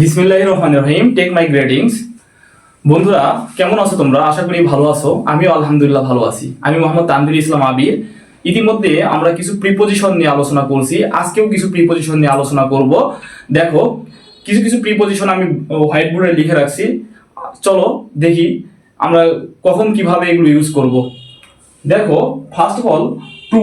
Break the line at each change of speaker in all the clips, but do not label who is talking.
বিসমিল্লাহ রহমান রহিম take my গ্রেডিংস বন্ধুরা, কেমন আছো তোমরা? আশা করি ভালো আছো। আমিও আলহামদুলিল্লাহ ভালো আছি। আমি মোহাম্মদ তানভীর ইসলাম আবির। ইতিমধ্যে আমরা কিছু প্রিপোজিশন নিয়ে আলোচনা করছি। আজকেও কিছু প্রিপোজিশন নিয়ে আলোচনা করব। দেখো, কিছু কিছু প্রিপোজিশন আমি হোয়াইট বোর্ডে লিখে রাখছি। চলো দেখি আমরা কখন কীভাবে এগুলো ইউজ করব। দেখো first of all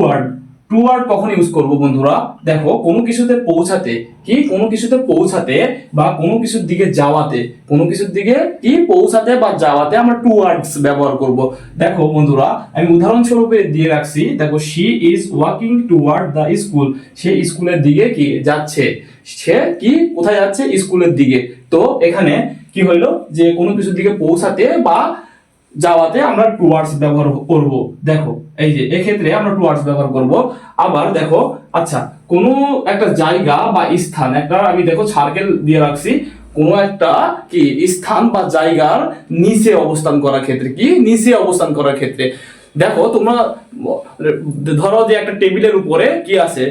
toward toward কখন ইউজ করব বন্ধুরা? দেখো, কোনো কিছুতে পৌঁছাতে কি, কোনো কিছুতে পৌঁছাতে বা কোনো কিছুর দিকে যাওয়াতে, কোনো কিছুর দিকে কি পৌঁছাতে বা যাওয়াতে আমরা টু ওয়ার্ডস ব্যবহার করব। দেখো বন্ধুরা, আমি উদাহরণস্বরূপে দিয়ে রাখছি। দেখো she is walking toward the school সে স্কুলের দিকে কি যাচ্ছে? সে কি কোথায় যাচ্ছে? স্কুলের দিকে। তো এখানে কি হইল? যে কোনো কিছুর দিকে পৌঁছাতে বা যাওয়াতে আমরা টুয়ার্ডস ব্যবহার করব। দেখো, এই যে, এক্ষেত্রে আমরা টুয়ার্ডস ব্যবহার করব। আবার দেখো আচ্ছা কোনো একটা জায়গা বা স্থান, একটা আমি দেখো সার্কেল দিয়ে রাখছি, কোনো একটা কি স্থান বা জায়গার নিচে অবস্থান করার ক্ষেত্রে, কি নিচে অবস্থান করার ক্ষেত্রে। দেখো, তোমরা, ধরো যে একটা টেবিলের উপরে কি আছে?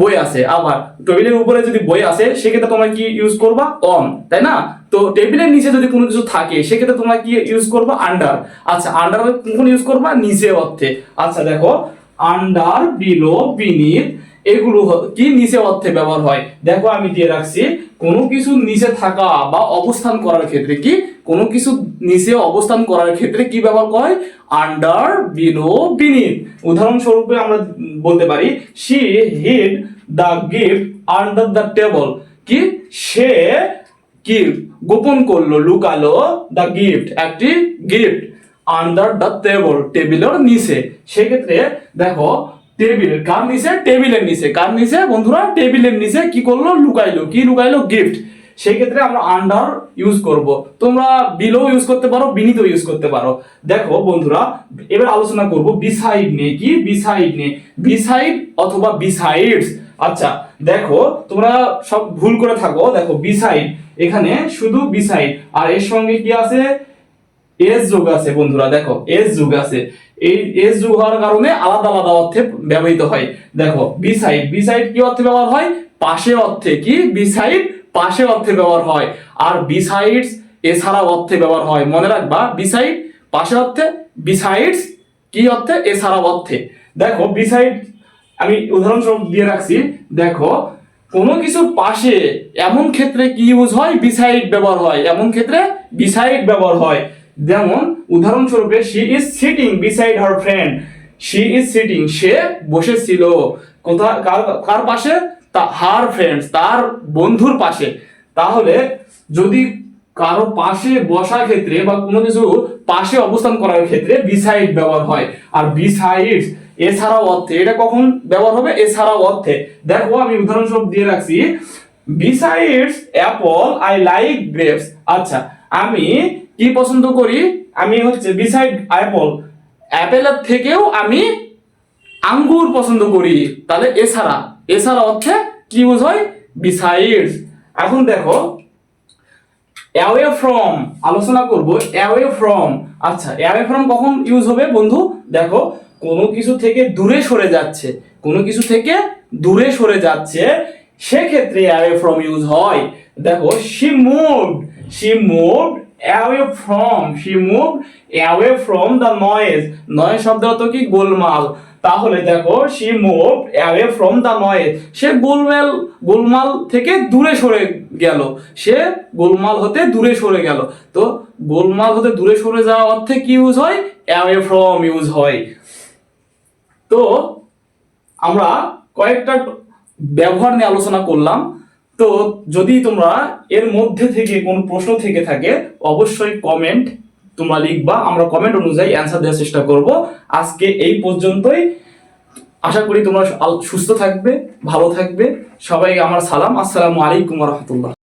বই আছে, আবার টেবিলের উপরে যদি বই আছে, সেক্ষেত্রে তোমরা কি ইউজ করবা? অন তাই না? তো টেবিলের নিচে যদি কোনো কিছু থাকে, সেক্ষেত্রে তোমরা কি ইউজ করবা? আন্ডার আচ্ছা আন্ডার কোন ইউজ করবা? নিচে অর্থে। আচ্ছা দেখো আন্ডার বিলো বিনিথ এগুলো কি নিচে অর্থে ব্যবহার হয়? দেখো আমি দিয়ে রাখছি, কোনো কিছু নিচে থাকা বা অবস্থান করার ক্ষেত্রে কি? কোনো কিছু নিচে অবস্থান করার ক্ষেত্রে কি ব্যবহার করা আন্ডার বিলো বিনিথ উদাহরণস্বরূপে আমরা বলতে পারি she hid the gift under the table কি? সে কি? গোপন করল, লুকালো দ্য গিফট একটি গিফট আন্ডার দ্য টেবল টেবিলের নিচে। সেক্ষেত্রে দেখো টেবিল কার নিচে? টেবিলের নিচে। কার নিচে? বন্ধুরা টেবিলের নিচে কি করল? লুকাইলো। কি লুকাইলো? গিফট সেই ক্ষেত্রে আমরা আন্ডার ইউজ করব। তোমরা বিলো ইউজ করতে পারো বিনিত ইউজ করতে পারো। দেখো, বন্ধুরা, এবার আলোচনা করব বিসাইড নিয়ে। কি? বিসাইড নিয়ে। বিসাইড অথবা বিসাইডস আচ্ছা দেখো, তোমরা সব ভুল করে থাকো। দেখো বিসাইড এখানে শুধু বিসাইড আর এর সঙ্গে কি আছে? এস যুগ আছে বন্ধুরা, দেখো, এস যুগ আছে। এই এস যুগ হওয়ার কারণে আলাদা আলাদা অর্থে ব্যবহৃত হয়। দেখো বিসাইড বিসাইড কি অর্থে ব্যবহার হয়? পাশে অর্থে কি? বিসাইড পাশে অর্থে ব্যবহার হয়। আর বিসাইডস এছাড়া অর্থে ব্যবহার হয়। মনে রাখবা বিসাইড পাশে অর্থে বিসাইডস কি অর্থে? এছাড়া অর্থে। দেখো বিসাইড আমি উদাহরণস্বরূপ দিয়ে রাখছি। দেখো, কোনো কিছুর পাশে এমন ক্ষেত্রে কি ইউজ হয়? বিসাইড ব্যবহার হয়। এমন ক্ষেত্রে বিসাইড ব্যবহার হয়। যেমন, উদাহরণস্বরূপে she is sitting beside her friend she is sitting সে বসেছিল। কোথা, কার কার পাশে? তা হার ফ্রেন্ডস তার বন্ধুর পাশে। তাহলে, যদি কারও পাশে বসার ক্ষেত্রে বা কোনো কিছু পাশে অবস্থান করার ক্ষেত্রে বিসাইড ব্যবহার হয়। আর বিসাইডস এছাড়াও অর্থে, এটা কখন ব্যবহার হবে? এছাড়াও অর্থে। দেখো, আমি উদাহরণস্বরূপ দিয়ে রাখছি। Besides apple I like grapes আচ্ছা আমি কি পছন্দ করি? আমি হচ্ছে বিসাইড অ্যাপল অ্যাপেলের থেকেও আমি আঙ্গুর পছন্দ করি। তাহলে এছাড়া এছাড়া অর্থে কি ইউজ হয়? বিসাইডস এখন দেখো অ্যাওয়ে ফ্রম আলোচনা করব অ্যাওয়ে ফ্রম আচ্ছা অ্যাওয়ে ফ্রম কখন ইউজ হবে বন্ধু? দেখো, কোনো কিছু থেকে দূরে সরে যাচ্ছে। কোনো কিছু থেকে দূরে সরে যাচ্ছে, সেক্ষেত্রে অ্যাওয়ে ফ্রম ইউজ হয়। দেখো she moved she moved away from she move away from the noise noise শব্দ অর্থ কি? গোলমাল। তাহলে দেখো she move away from the noise সে গোলমাল গোলমাল থেকে দূরে সরে গেল। সে গোলমাল হতে দূরে সরে গেল। তো গোলমাল হতে দূরে সরে যাওয়া অর্থে কি ইউজ হয়? অ্যাওয়ে ফ্রম ইউজ হয়। তো আমরা কয়েকটা ব্যবহার নিয়ে আলোচনা করলাম। তো যদি তোমরা এর মধ্যে থেকে কোনো প্রশ্ন থেকে থাকে, অবশ্যই কমেন্ট তোমরা লিখবা। আমরা কমেন্ট অনুযায়ী অ্যান্সার দেওয়ার চেষ্টা করব। আজকে এই পর্যন্তই। আশা করি তোমরা সুস্থ থাকবে, ভালো থাকবে। সবাই আমার সালাম। আসসালামু আলাইকুম রহমতুল্লাহ।